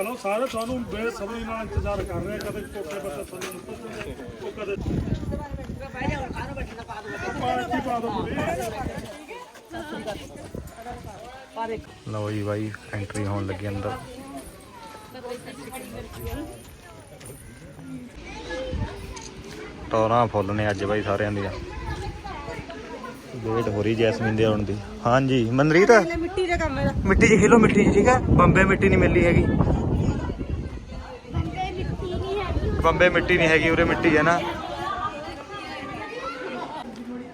ਚਲੋ ਸਾਰੇ ਤੁਹਾਨੂੰ ਬੇਸਬਰੀ ਨਾਲ ਇੰਤਜ਼ਾਰ ਕਰ ਰਹੇ ਆ, ਕਦੇ ਕੋਠੇ ਬੱਤੇ ਥੱਲੇ ਨਿਕਲਦੇ ਉਹ ਕਦੇ ਪਾਣੀ ਪਾ ਦੋ ਕੁੜੀ ਲਓ ਜੀ ਬਾਈ ਐਂਟਰੀ ਹੋਣ ਲੱਗੀ ਅੰਦਰ। ਟੋਰਾਂ ਫੁੱਲ ਨੇ ਅੱਜ ਬਾਈ ਸਾਰਿਆਂ ਦੀਆਂ। ਵੇਟ ਹੋ ਰਹੀ ਜੈਸਮੀਨ ਦੇ ਆਉਣ ਦੀ। ਹਾਂਜੀ ਮਨਰੀਤ? ਮਿੱਟੀ ਦਾ ਕੰਮ ਹੈ ਮਿੱਟੀ 'ਚ ਖੇਲੋ ਮਿੱਟੀ 'ਚ ਠੀਕ ਹੈ? ਬੰਬੇ ਮਿੱਟੀ ਨਹੀਂ ਮਿਲਦੀ ਹੈਗੀ। ਬੰਬੇ ਮਿੱਟੀ ਨਹੀਂ ਹੈਗੀ ਉਰੇ ਮਿੱਟੀ ਹੈ ਨਾ।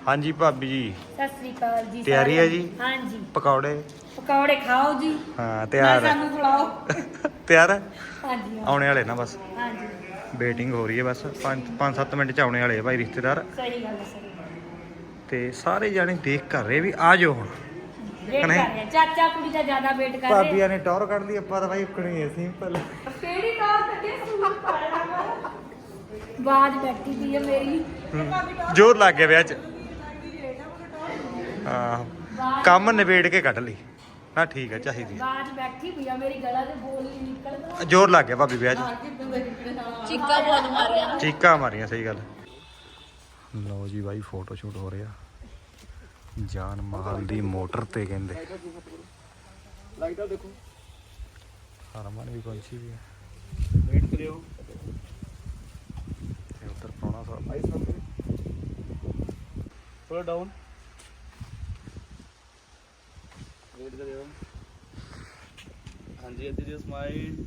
ਹਾਂਜੀ ਭਾਬੀ ਜੀ। ਸਤਿ ਸ੍ਰੀ ਅਕਾਲ ਜੀ ਤਿਆਰੀ ਹੈ ਜੀ? ਹਾਂਜੀ। ਪਕੌੜੇ? ਪਕੌੜੇ ਖਾਓ ਜੀ। ਹਾਂ ਤਿਆਰ ਹੈ। ਸਾਨੂੰ ਖਿਲਾਓ। ਤਿਆਰ ਹੈ? ਹਾਂਜੀ ਆਉਣੇ ਵਾਲੇ ਨਾ ਬਸ। ਹਾਂਜੀ। ਵੇਟਿੰਗ ਹੋ ਰਹੀ ਹੈ ਬਸ। 5-7 ਮਿੰਟ ਚ ਆਉਣੇ ਵਾਲੇ ਆ ਭਾਈ ਰਿਸ਼ਤੇਦਾਰ। ਸਹੀ ਗੱਲ ਹੈ ਸਹੀ ਗੱਲ ਹੈ। ਤੇ ਸਾਰੇ ਜਾਣੇ ਦੇਖ ਕਰ ਰਹੇ ਵੀ ਆ ਜਾਓ ਹੁਣ। ਵੇਟ ਕਰ ਕਨੇ? ਰਹੇ ਆ। ਚਾਚਾ ਕੁੜੀ ਦਾ ਜ਼ਿਆਦਾ ਵੇਟ ਕਰ ਰਹੇ ਭਾਬੀਆਂ ਨੇ ਟੌਰ ਕੱਢ ਲਈ ਆਪਾਂ ਤਾਂ ਭਾਈ ਉੱਕਣੀ ਹੈ ਸਿੰਪਲ। ਕਿਹੜੀ ਕਾਰ ਕੱਢੇ ਸੂਟ ਪਾਇਆ ਵਾ ਬਾਜ ਬੈਠੀ ਦੀ ਹੈ ਮੇਰੀ। ਜੋਰ ਲੱਗ ਗਿਆ ਵਿਆਹ ਚ। ਹਾਂ ਕੰਮ ਨਿਬੇੜ ਕੇ ਕੱਢ ਲਈ। ਨਾ ਠੀਕ ਹੈ ਚਾਹੀਦੀ ਬਾਜ ਬੈਠੀ ਵੀ ਆ ਮੇਰੀ ਗਲਾ ਦੇ ਬੋਲ ਨਹੀਂ ਨਿਕਲਦਾ। ਜੋਰ ਲੱਗ ਗਿਆ ਭਾਬੀ ਵਿਆਹ ਚ। ਚਿੱਕਾ ਬਹੁਤ ਮਾਰਿਆ। ਚੀਕਾਂ ਮਾਰੀਆਂ ਸਹੀ ਗੱਲ। ਲਓ ਜੀ ਬਾਈ ਫੋਟੋ ਸ਼ੂਟ ਹੋ ਰਿਹਾ। ਜਾਨ ਮਹਲ ਦੀ ਮੋਟਰ ਤੇ ਕਹਿੰਦੇ। ਲਾਈਟਾਂ ਦੇਖੋ। ਹਰਮਨ ਵੀ ਪਹੁੰਚੀ ਵੀ ਹੈ ਵੇਟ ਕਰਿਓ। ਉੱਧਰ ਪਾਉਣਾ ਸਾਹਿਬ ਆਈ ਸਾਹਮਣੇ ਥੋੜਾ ਡਾਊਨ ਵੇਟ ਕਰਿਓ ਹਾਂਜੀ ਅੱਧੀ ਦੀ ਸਮਾਈਲ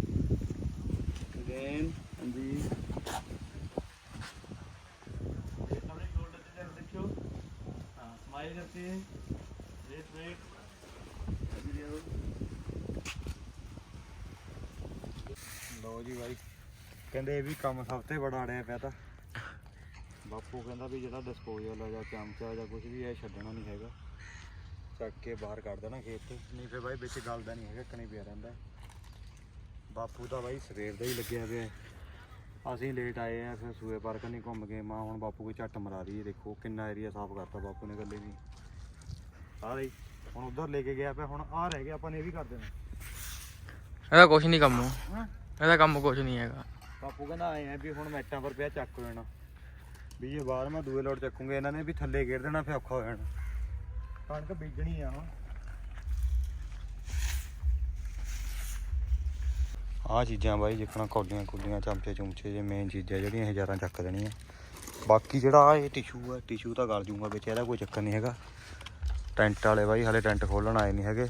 ਅਗੇਨ ਹਾਂਜੀ अपने शोल्डर की तरफ देखियो हाँ स्माइल करते हैं वेट वेट अभी देखो ਲਓ ਜੀ ਬਾਈ ਕਹਿੰਦੇ ਇਹ ਵੀ ਕੰਮ ਸਭ ਤੋਂ ਬੜਾ ਅੜਿਆ ਪਿਆ ਤਾਂ ਬਾਪੂ ਕਹਿੰਦਾ ਵੀ ਜਿਹੜਾ ਡਿਸਪੋਜ਼ਲ ਹੈ ਜਾਂ ਚਮਚਾ ਜਾਂ ਕੁਝ ਵੀ ਹੈ ਛੱਡਣਾ ਨਹੀਂ ਹੈਗਾ। ਚੱਕ ਕੇ ਬਾਹਰ ਕੱਢ ਦੇਣਾ ਖੇਤ ਤੋਂ। ਨਹੀਂ ਫਿਰ ਬਾਈ ਵਿੱਚ ਗਲਦਾ ਨਹੀਂ ਹੈਗਾ ਕਣੀ ਪਿਆ ਰਹਿੰਦਾ। ਬਾਪੂ ਤਾਂ ਬਾਈ ਸਵੇਰ ਦਾ ਹੀ ਲੱਗਿਆ ਪਿਆ। ਅਸੀਂ ਲੇਟ ਆਏ ਆ ਫਿਰ ਸੂਏ ਪਾਰਕ ਨਹੀਂ ਘੁੰਮ ਗਏ ਮਾਂ ਹੁਣ ਬਾਪੂ ਕੋਈ ਝੱਟ ਮਰਾ ਰਹੀ ਹੈ ਦੇਖੋ ਕਿੰਨਾ ਏਰੀਆ ਸਾਫ਼ ਕਰਤਾ ਬਾਪੂ ਨੇ ਗੱਲੇ ਨਹੀਂ ਸਾਰੇ ਹੀ। ਹੁਣ ਉਧਰ ਲੈ ਕੇ ਗਿਆ ਪਿਆ ਹੁਣ ਆ ਰਹਿ ਗਿਆ ਆਪਾਂ ਨੇ ਇਹ ਵੀ ਕਰ ਦੇਣਾ। ਇਹਦਾ ਕੁਛ ਨਹੀਂ ਕੰਮ। ਹਾਂ? ਇਹਦਾ ਕੰਮ ਕੁਛ ਨਹੀਂ ਹੈਗਾ। ਬਾਪੂ ਕਹਿੰਦਾ ਆਏ ਆ ਵੀ ਹੁਣ ਮੈਟਾਂ ਪਰ ਪਿਆ ਚੱਕ ਜਾਣਾ ਵੀ ਇਹ ਬਾਹਰ ਮੈਂ ਦੂਏ ਲੋਟ ਚੱਕੂਗੇ, ਇਹਨਾਂ ਨੇ ਵੀ ਥੱਲੇ ਗੇੜ ਦੇਣਾ ਫਿਰ ਔਖਾ ਹੋ ਜਾਣਾ। ਕਣਕ ਬੀਜਣੀ ਆ। ਹੁਣ ਆਹ ਚੀਜ਼ਾਂ ਬਾਈ, ਜਿੱਕਣਾ ਕੌਲੀਆਂ ਕੁੱਲੀਆਂ ਚਮਚੇ ਚੁੰਚੇ ਜੇ ਮੇਨ ਚੀਜ਼ਾਂ ਜਿਹੜੀਆਂ ਹਜ਼ਾਰਾਂ ਚੱਕ ਦੇਣੀਆਂ। ਬਾਕੀ ਜਿਹੜਾ ਆ ਇਹ ਟਿਸ਼ੂ ਆ ਟਿਸ਼ੂ ਤਾਂ ਗਲ ਜੂਗਾ ਵਿੱਚ, ਇਹਦਾ ਕੋਈ ਚੱਕਰ ਨਹੀਂ ਹੈਗਾ। ਟੈਂਟ ਵਾਲੇ ਬਾਈ, ਹਲੇ ਟੈਂਟ ਖੋਲਣ ਆਏ ਨਹੀਂ ਹੈਗੇ।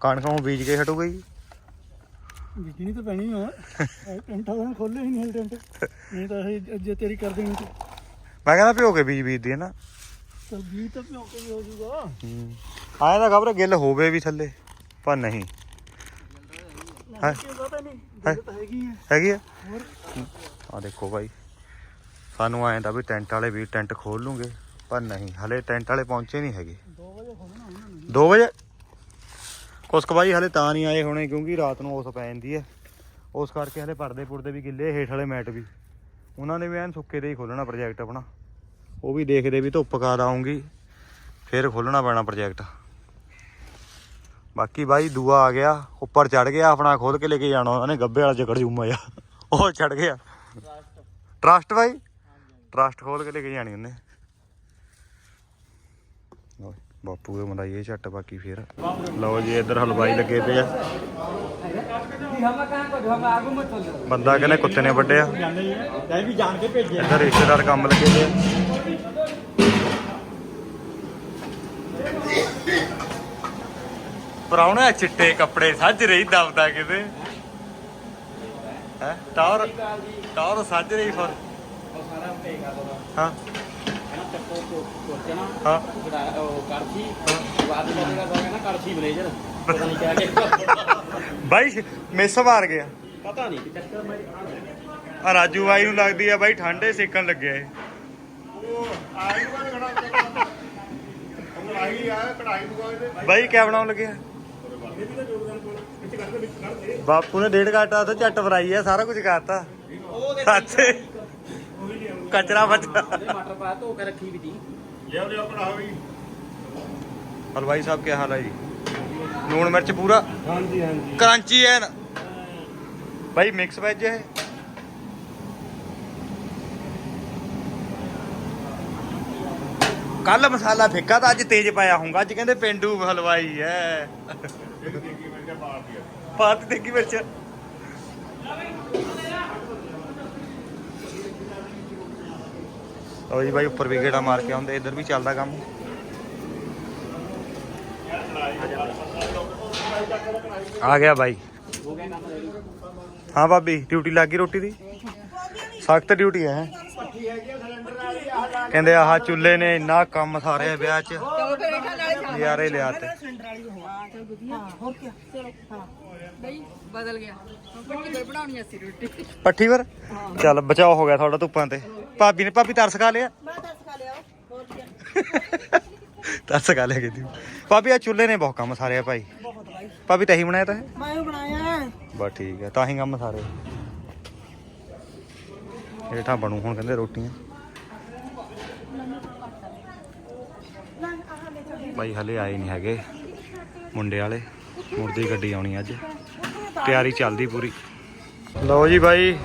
ਕਣਕ ਨੂੰ ਬੀਜ ਕੇ ਹਟੂਗਾ। ਜੀ ਬੀਜਣੀ ਤਾਂ ਪੈਣੀ ਆ। ਟੈਂਟ ਤਾਂ ਖੋਲੇ ਹੀ ਨਹੀਂ ਹਲ ਟੈਂਟ। ਨਹੀਂ ਤਾਂ ਇਹ ਜੇ ਤੇਰੀ ਕਰ ਦੇਣੀ ਤੇ ਮੈਂ ਕਹਿੰਦਾ ਭਿਓ ਕੇ ਬੀਜ ਬੀਜਦੀ ਨਾ। ਚਲ ਬੀਜ ਤਾਂ ਭਿਉਂ ਕੇ ਵੀ ਹੋ ਜਾਊਗਾ ਹੂੰ। ਆਇਆ ਤਾਂ ਖਬਰ ਗਿੱਲ ਹੋਵੇ ਵੀ ਥੱਲੇ ਪਰ ਨਹੀਂ। ਹੈ ਤਾਂ ਹੈਗੀ ਆ ਦੇਖੋ ਭਾਈ ਸਾਨੂੰ ਆਏ ਤਾਂ ਵੀ ਟੈਂਟ ਵਾਲੇ ਵੀ ਟੈਂਟ ਖੋਲ ਲੂਗੇ ਪਰ ਨਹੀਂ। ਹਲੇ ਟੈਂਟ ਵਾਲੇ ਪਹੁੰਚੇ ਨਹੀਂ ਹੈਗੇ। 2 ਵਜੇ ਹੋਣਾ ਉਹਨਾਂ ਨੂੰ। 2 ਵਜੇ ਕੁਸਕ ਬਾਈ ਹਲੇ ਤਾਂ ਨਹੀਂ ਆਏ ਹੋਣੇ ਕਿਉਂਕਿ ਰਾਤ ਨੂੰ ਉਸ ਪੈ ਜਾਂਦੀ ਹੈ। ਉਸ ਕਰਕੇ ਹਲੇ ਪਰਦੇ ਪੁਰਦੇ ਵੀ ਗਿੱਲੇ, ਹੇਠ ਵਾਲੇ ਮੈਟ ਵੀ। ਉਹਨਾਂ ਨੇ ਵੀ ਐਨ ਸੁੱਕੇ ਦੇ ਹੀ ਖੋਲਣਾ ਪ੍ਰੋਜੈਕਟ ਆਪਣਾ। ਉਹ ਵੀ ਦੇਖਦੇ ਵੀ ਧੁੱਪ ਕਦ ਆਉਂਗੀ ਫਿਰ ਖੋਲਣਾ ਪੈਣਾ ਪ੍ਰੋਜੈਕਟ ਬਾਕੀ ਬਾਈ ਦੂਆ ਆ ਗਿਆ, ਉੱਪਰ ਚੜ ਗਿਆ ਆਪਣਾ ਖੋਲ ਕੇ ਲੈ ਕੇ ਜਾਣਾ, ਉਹਨੇ ਗੱਬੇ ਵਾਲਾ ਜਕੜ ਜੂਮਾ ਜਾ ਉਹ ਚੜ ਗਿਆ। ਟਰਸਟ ਬਾਈ? ਟਰਸਟ ਖੋਲ ਕੇ ਲੈ ਕੇ ਜਾਣੀ ਉਹਨੇ। ਲਓ ਬਾਪੂ ਦੇ ਮਲਾਈਏ ਝੱਟ ਬਾਕੀ ਫਿਰ। ਲਓ ਜੀ, ਇੱਧਰ ਹਲਵਾਈ ਲੱਗੇ ਪਏ ਆ। ਬੰਦਾ ਕਹਿੰਦੇ ਕੁੱਤੇ ਨੇ ਵੱਢਿਆ। ਇੱਧਰ ਰਿਸ਼ਤੇਦਾਰ ਕੰਮ ਲੱਗੇ ਪਏ ਆ। ਪਰਾਉਣਾ ਚਿੱਟੇ ਕੱਪੜੇ ਸੱਜ ਰਹੀ ਦਬਦਾ ਕਿਤੇ। ਹੈ, ਟੌਰ ਟੌਰ ਸੱਜ ਰਹੀ ਫਿਰ। ਹਾਂ। ਹਾਂ। ਬਾਈ ਮਿਸ ਮਾਰ ਗਿਆ। ਪਤਾ ਨਹੀਂ ਕਿ ਚੱਕਰ ਮੈਂ ਆ ਰਾਜੂ ਬਾਈ ਨੂੰ ਲੱਗਦੀ ਆ ਬਾਈ ਠੰਡੇ ਸੇਕਣ ਲੱਗਿਆ ਉਹ ਆਈ ਨੂੰ ਖੜਾ ਆਈ ਆ ਕਢਾਈ ਦੂਆ ਇਹਦੇ ਬਾਈ ਕਿਆ ਬਣਾਉਣ ਲੱਗਿਆ ਇਹ ਬਾਪੂ ਨੇ ਡੇਢ ਘਾਟਾ ਤਾਂ ਝੱਟ ਫਰਾਈ ਆ ਸਾਰਾ ਕੁਝ ਕਰਤਾ। ਸੱਚੇ ਕਚਰਾ ਬਚਾ ਮਟਰ ਪਾ ਧੋ ਕੇ ਰੱਖੀ ਵੀ ਤੀ। ਲਿਆਓ ਲਿਆਓ ਕਢਾਓ ਵੀ। ਹਲਵਾਈ ਸਾਹਿਬ ਕੀ ਹਾਲ ਹੈ ਜੀ? ਲੂਣ ਮਿਰਚ ਪੂਰਾ? ਹਾਂਜੀ ਹਾਂਜੀ। ਕਰਾਂਚੀ ਐਨ? ਬਾਈ ਮਿਕਸ ਵੈਜ ਹੈ ਕੱਲ ਮਸਾਲਾ ਫਿੱਕਾ ਤਾਂ ਅੱਜ ਤੇਜ਼ ਪਾਇਆ ਹੋਊਗਾ। ਅੱਜ ਕਹਿੰਦੇ ਪਿੰਡੂ ਹਲਵਾਈ ਐ। ਪਾਤ ਦੇਖੀ ਮਿਰਚ। ਲਓ ਜੀ ਬਾਈ ਉੱਪਰ ਵੀ ਗੇੜਾ ਮਾਰ ਕੇ ਆਉਂਦੇ ਇੱਧਰ ਵੀ ਚੱਲਦਾ ਕੰਮ। ਆ ਗਿਆ ਬਾਈ। ਹਾਂ ਭਾਬੀ ਡਿਊਟੀ ਲੱਗ ਗਈ ਰੋਟੀ ਦੀ? ਸਖਤ ਡਿਊਟੀ ਹੈ? ਕਹਿੰਦੇ ਆਹ ਚੁੱਲ੍ਹੇ ਨੇ ਇੰਨਾ ਕੰਮ ਸਾਰੇ ਵਿਆਹ 'ਚ। ਨਜ਼ਾਰੇ ਲਿਆ ਤੇ। ਬਦਲ ਗਿਆ। ਪੱਟੀ ਪਰ ਬਣਾਉਣੀ ਅਸੀਂ ਰੋਟੀ। ਪੱਠੀ ਪਰ ਚੱਲ ਬਚਾਓ ਹੋ ਗਿਆ ਤੁਹਾਡਾ ਧੁੱਪਾਂ ਤੇ। ਭਾਬੀ ਨੇ ਭਾਬੀ ਤਰਸ ਖਾ ਲਿਆ? ਮੈਂ ਦੱਸ ਖਾ ਲਿਆ ਹੋਰ ਕੀ ਤਰਸ ਖਾ ਲਿਆ ਕਿਤੇ। ਭਾਬੀ ਆ ਚੁੱਲ੍ਹੇ ਨੇ ਬਹੁਤ ਕੰਮ ਸਾਰੇ ਆ ਭਾਈ। ਭਾਬੀ ਤਹੀਂ ਬਣਾਇਆ ਤਾਂ ਇਹ? ਮੈਂ ਬਣਾਇਆ ਬਸ ਠੀਕ ਹੈ ਤਾਂ ਹੀ ਕੰਮ ਸਾਰੇ। ਹੇਠਾਂ ਬਣੂ ਹੁਣ ਕਹਿੰਦੇ ਰੋਟੀਆਂ। ਬਾਈ ਹਲੇ ਆਏ ਨਹੀਂ ਹੈਗੇ ਮੁੰਡੇ ਵਾਲੇ। ਮੁਰਦੀ ਗੱਡੀ ਆਉਣੀ ਅੱਜ। ਤਿਆਰੀ ਚੱਲਦੀ ਪੂਰੀ। ਲਓ ਜੀ ਬਾਈ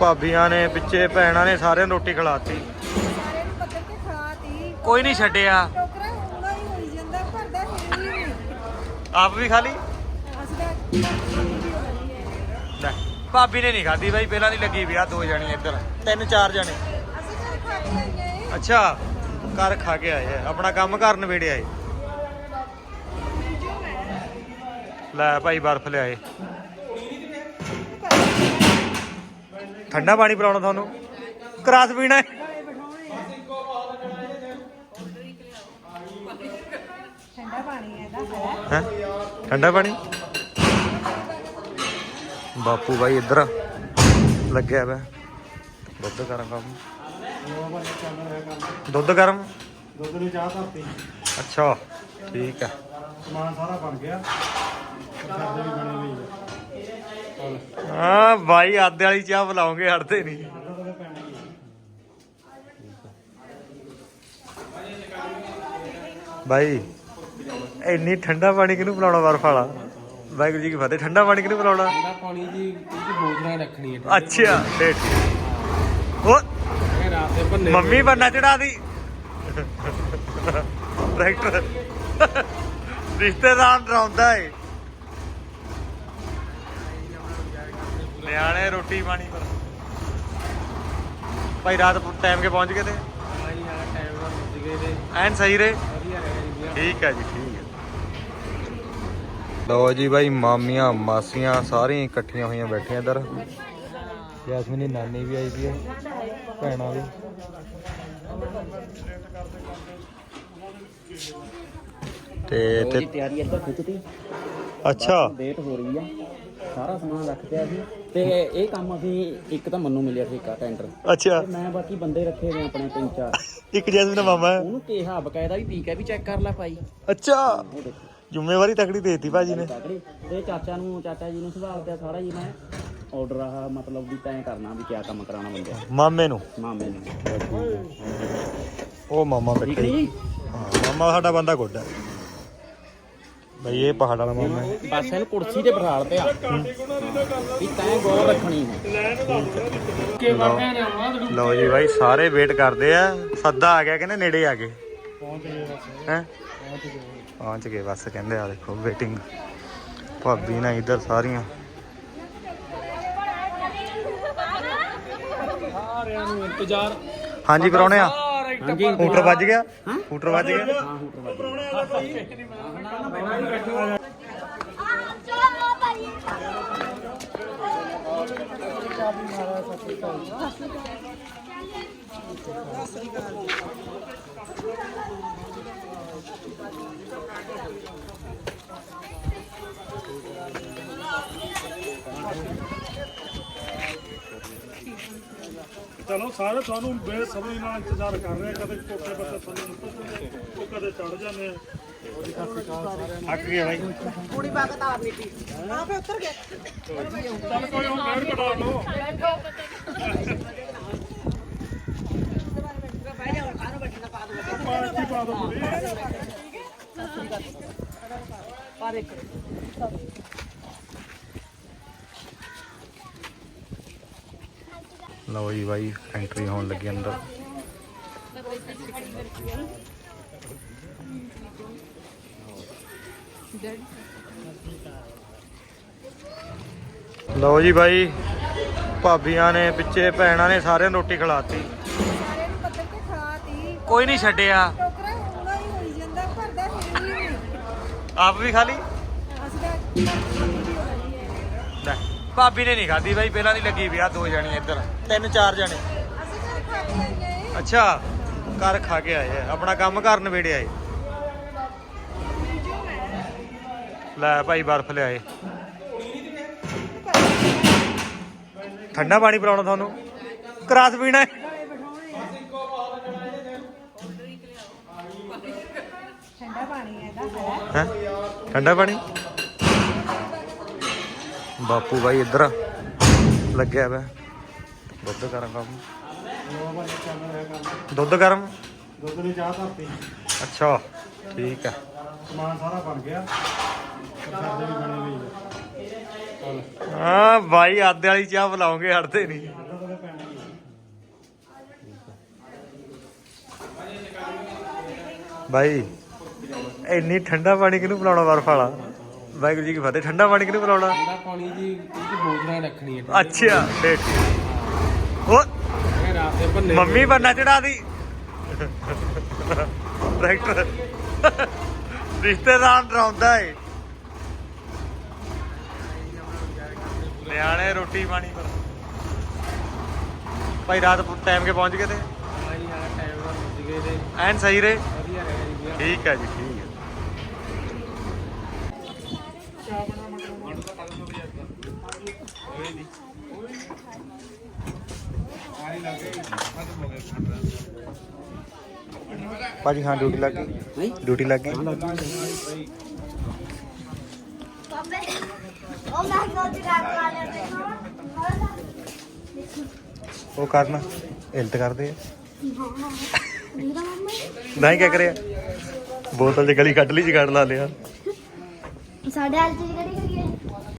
ਭਾਬੀਆਂ ਨੇ ਪਿੱਛੇ ਭੈਣਾਂ ਨੇ ਸਾਰਿਆਂ ਨੂੰ ਰੋਟੀ ਖਿਲਾਤੀ। ਸਾਰੇ ਨੂੰ ਪੱਤਰ ਤੇ ਖਾਤੀ ਕੋਈ ਨਹੀਂ ਛੱਡਿਆ। ਟੋਕਰਾ ਹੁੰਦਾ ਹੀ ਹੋਈ ਜਾਂਦਾ ਭਰਦਾ ਹੈ ਹੀ ਨਹੀਂ। ਆਪ ਵੀ ਖਾ ਲਈ? ਭਾਬੀ ਨੇ ਨਹੀਂ ਖਾਦੀ ਬਾਈ ਪਹਿਲਾਂ ਦੀ ਲੱਗੀ ਵਿਆਹ ਦੋ ਜਣੇ ਇੱਧਰ। ਤਿੰਨ ਚਾਰ ਜਣੇ। ਅਸੀਂ ਘਰ ਖਾ ਕੇ ਆਈਏ ਅੱਛਾ ਘਰ ਖਾ ਕੇ ਆਏ ਆ। ਆਪਣਾ ਕੰਮ ਘਰ ਨਵੇੜੇ ਆਏ ਲੈ ਭਾਈ ਬਰਫ ਲਿਆਏ। ਠੰਡਾ ਪਾਣੀ ਪਿਲਾਉਣਾ ਤੁਹਾਨੂੰ। ਕਰਾਸ ਪੀਣਾ ਹੈ। ਠੰਡਾ ਪਾਣੀ ਹੈ ਇਹਦਾ ਹੈ। ਹੈਂ? ਠੰਡਾ ਪਾਣੀ? ਬਾਪੂ ਭਾਈ ਇੱਧਰ ਲੱਗਿਆ ਵਾ ਦੁੱਧ ਗਰਮ ਕੰਮ ਦੁੱਧ ਗਰਮ? ਦੁੱਧ ਨੂੰ ਚਾਹ ਧਰਤੀ। ਅੱਛਾ ਠੀਕ ਹੈ ਸਮਾਨ ਸਾਰਾ ਬਣ ਗਿਆ। ਪ੍ਰਸ਼ਾਦੇ ਵੀ ਬਣੇ ਹੋਏ ਆ। ਹਾਂ ਭਾਈ ਆਦੇ ਵਾਲੀ ਚਾਹ ਬੁਲਾਉਂਗੇ ਹਟਦੇ ਨਹੀਂ। ਭਾਈ ਇੰਨੀ ਠੰਡਾ ਪਾਣੀ ਕਿਹਨੂੰ ਪਿਲਾਉਣਾ ਬਰਫ ਵਾਲਾ? ਵਾਹਿਗੁਰੂ ਜੀ ਕੀ ਫਤਿਹ ਠੰਡਾ ਪਾਣੀ ਕਿਹਨੂੰ ਪਿਲਾਉਣਾ? ਠੰਡਾ ਪਾਣੀ ਜੀ ਬੋਤਲਾਂ ਰੱਖਣੀ ਹੈ। ਅੱਛਾ ਠੀਕ। ਉਹ ਰਾਤ ਦੇ ਭੰਨੇ ਮੰਮੀ ਬੰਨਾ ਚੜਾ ਦੀ। ਟਰੈਕਟਰ। ਰਿਸ਼ਤੇਦਾਰ ਡਰਾਉਂਦਾ ਏ। ਨਿਆਣੇ ਰੋਟੀ ਪਾਣੀ ਪਰ। ਭਾਈ ਰਾਤ ਟਾਈਮ ਕੇ ਪਹੁੰਚ ਗਏ ਤੇ? ਆਈ ਆ ਟਾਈਮ ਨਾਲ ਪੁੱਜ ਗਏ ਤੇ। ਐਨ ਸਹੀ ਰਹੇ? ਵਧੀਆ ਰਹਿ। ਠੀਕ ਹੈ ਜੀ ਠੀਕ ਹੈ ਲਓ ਜੀ ਭਾਈ ਮਾਮੀਆਂ ਮਾਸੀਆਂ ਸਾਰੀਆਂ ਇਕੱਠੀਆਂ ਹੋਈਆਂ ਬੈਠੀਆਂ ਇੱਧਰ। ਯਾਸਮੀਨ ਦੀ ਨਾਨੀ ਵੀ ਆਈ ਵੀ ਹੈ ਭੈਣਾਂ ਵੀ। ਤੇ ਤੇ ਤਿਆਰੀ ਇੱਧਰ ਖਿੱਚਤੀ। ਅੱਛਾ। ਡੇਟ ਹੋ ਰਹੀ ਆ। ਸਾਰਾ ਸਮਾਨ ਰੱਖ ਪਿਆ ਸੀ ਤੇ ਇਹ ਕੰਮ ਅਸੀਂ ਇੱਕ ਤਾਂ ਮੰਨੂ ਮਿਲਿਆ ਠੇਕਾ ਟੈਂਡਰ ਅੱਛਾ। ਤੇ ਮੈਂ ਬਾਕੀ ਬੰਦੇ ਰੱਖੇ ਨੇ ਆਪਣੇ ਤਿੰਨ ਚਾਰ। ਇੱਕ ਜੈਸਮੀਨ ਦਾ ਮਾਮਾ ਹੈ। ਉਹਨੂੰ ਕਿਹਾ ਬਕਾਇਦਾ ਵੀ ਪੀ ਕੇ ਵੀ ਚੈੱਕ ਕਰ ਲੈ ਭਾਈ। ਅੱਛਾ। ਉਹ ਦੇਖੋ। ਜ਼ਿੰਮੇਵਾਰੀ ਤਕੜੀ ਦੇਤੀ ਭਾਜੀ ਨੇ। ਤੇ ਚਾਚਾ ਨੂੰ ਚਾਚਾ ਜੀ ਨੂੰ ਸੁਭਾਅ ਤੇ ਸਾਰਾ ਜੀ ਮੈਂ। ਆਰਡਰ ਆ ਮਤਲਬ ਵੀ ਤੈਂ ਕਰਨਾ ਵੀ ਕਿਆ ਕੰਮ ਕਰਾਉਣਾ ਬੰਦੇ ਮਾਮੇ ਨੂੰ। ਮਾਮੇ ਨੂੰ। ਉਹ ਮਾਮਾ ਬੈਠੇ ਹੈ। ਜੀ ਹਾਂ ਮਾਮਾ ਸਾਡਾ ਬੰਦਾ ਗੁੱਡ ਹੈ। ਬਈ ਇਹ ਪਹਾੜ ਵਾਲਾ ਮਾਮਾ ਹੈ। ਬਸ ਇਹਨੂੰ ਕੁਰਸੀ ਤੇ ਬਿਠਾ ਲਤੇ ਆ ਵੀ ਤੈਂ ਗੌਰ ਰੱਖਣੀ ਹੈ। ਲਓ- ਲਓ ਜੀ ਭਾਈ ਸਾਰੇ ਵੇਟ ਕਰਦੇ ਆ। ਸੱਦਾ ਆ ਗਿਆ ਕਹਿੰਦੇ ਨੇੜੇ ਆ ਗਏ। ਪਹੁੰਚ ਗਏ ਬਸ। ਹੈ? ਪਹੁੰਚ ਗਏ ਪਹੁੰਚ ਗਏ ਬਸ ਕਹਿੰਦੇ ਆ ਦੇਖੋ ਵੇਟਿੰਗ ਭਾਬੀ ਨਾ ਇੱਧਰ ਸਾਰੀਆਂ। ਸਾਰਿਆਂ ਨੂੰ ਇੰਤਜ਼ਾਰ। ਹਾਂਜੀ ਕਰਾਉਣੇ ਆ। ਹਾਂਜੀ। ਹੂਟਰ ਵੱਜ ਗਿਆ? ਹੂਟਰ ਵੱਜ ਗਿਆ? ਹਾਂ ਹੂਟਰ ਵੱਜ ਚਲੋ ਸਾਰੇ ਤੁਹਾਨੂੰ ਬੇਸਬਰੀ ਨਾਲ ਇੰਤਜ਼ਾਰ ਕਰ ਰਹੇ ਆ ਕਦੇ ਕੋਠੇ ਬੱਤੇ ਥੱਲੇ ਉਹ ਕਦੇ ਚੜ ਜਾਂਦੇ ਆ। ਥੱਕ ਗਿਆ ਭਾਈ ਕੁੜੀ ਬਾਗਤ ਆ ਬੇਟੀ ਆ ਫੇ ਉੱਤਰ ਗਏ। ਚੱਲ ਕੋਈ ਹੁਣ ਬੈਠ ਕਢਾ ਲਓ। ਪਾਣੀ ਪਾ ਦੋ ਕੁੜੀ ਆ ਦੇਖ ਲਓ ਜੀ ਬਾਈ ਐਂਟਰੀ ਹੋਣ ਲੱਗੀ ਅੰਦਰ। ਲਓ ਜੀ ਬਾਈ ਭਾਬੀਆਂ ਨੇ ਪਿੱਛੇ ਭੈਣਾਂ ਨੇ ਸਾਰਿਆਂ ਨੂੰ ਰੋਟੀ ਖਿਲਾਤੀ। ਕੋਈ ਨਹੀਂ ਛੱਡਿਆ। ਆਪ ਵੀ ਖਾ ਲਈ ਅਸੀਂ ਤਾਂ ਖਾਤੀ ਵੀ ਹੋ ਰਹੀ ਹੈ ਲੈ ਭਾਬੀ ਨੇ ਨਹੀਂ ਖਾਦੀ ਬਾਈ ਪਹਿਲਾਂ ਦੀ ਲੱਗੀ ਵੀ ਆ ਦੋ ਜਣੇ ਇੱਧਰ। ਤਿੰਨ ਚਾਰ ਜਣੇ। ਅੱਛਾ ਘਰ ਖਾ ਕੇ ਆਏ ਆ। ਆਪਣਾ ਕੰਮ ਘਰ ਨਵੇੜੇ ਆਏ ਲੈ ਭਾਈ ਬਰਫ ਲਿਆਏ। ਠੰਡਾ ਪਾਣੀ ਪਿਲਾਉਣਾ ਤੁਹਾਨੂੰ। ਕਰਾਸ ਪੀਣਾ ਹੈ ਠੰਡਾ ਪਾਣੀ ਹੈਂ? ਠੰਡਾ ਪਾਣੀ? ਬਾਪੂ ਭਾਈ ਇੱਧਰ ਲੱਗਿਆ ਵਾ ਦੁੱਧ ਗਰਮ ਕੰਮ ਦੁੱਧ ਗਰਮ? ਦੁੱਧ ਨੂੰ ਚਾਹ ਧਰਤੀ। ਅੱਛਾ ਠੀਕ ਹੈ ਸਮਾਨ ਸਾਰਾ ਬਣ ਗਿਆ। ਆ ਹਾਂ ਭਾਈ ਆਦੇ ਵਾਲੀ ਚਾਹ ਬੁਲਾਉਂਗੇ ਹਟਦੇ ਨਹੀਂ ਭਾਈ ਇੰਨੀ ਠੰਡਾ ਪਾਣੀ ਕਿਹਨੂੰ ਪਿਲਾਉਣਾ ਬਰਫ ਵਾਲਾ? ਵਾਹਿਗੁਰੂ ਜੀ ਕੀ ਫਤਿਹ। ਠੰਡਾ ਪਾਣੀ ਕਿਹਨੂੰ ਪਿਲਾਉਣਾ? ਠੰਡਾ ਪਾਣੀ ਜੀ ਇਹ ਬੋਤਲਾਂ ਰੱਖਣੀ ਹੈ। ਅੱਛਾ ਠੀਕ। ਉਹ ਇਹ ਰਾਤ ਦੇ ਭੰਨੇ ਮੰਮੀ ਬੰਨਾ ਚੜਾ ਦੀ। ਡਾਕਟਰ ਰਿਸ਼ਤੇਦਾਰ ਡਰਾਉਂਦਾ ਏ। ਨਿਆਣੇ ਰੋਟੀ ਪਾਣੀ ਪਰ। ਭਾਈ ਰਾਤ ਟਾਈਮ ਕੇ ਪਹੁੰਚ ਗਏ ਤੇ? ਆਈ ਵਾਲਾ ਟਾਈਮ ਨਾਲ ਪਹੁੰਚ ਗਏ ਤੇ। ਐਨ ਸਹੀ ਰਹੇ? ਵਧੀਆ ਰਿਹਾ। ਠੀਕ ਹੈ ਜੀ ਠੀਕ ਹੈ ਭਾਜੀ ਹਾਂ ਡਿਊਟੀ ਲੱਗ ਗਈ। ਡਿਊਟੀ ਲੱਗ ਗਈ। ਉਹ ਕਰਨਾ ਇਲਤ ਕਰਦੇ ਆ। ਨਹੀਂ ਕਿਆ ਕਰਿਆ? ਬੋਤਲ ਚ ਗਲੀ ਕੱਢ ਲਈ ਜਗਾੜ ਲਾ ਲਿਆ। ਸਾਡੇ ਹਾਲ ਚ ਜਿਹੜੇ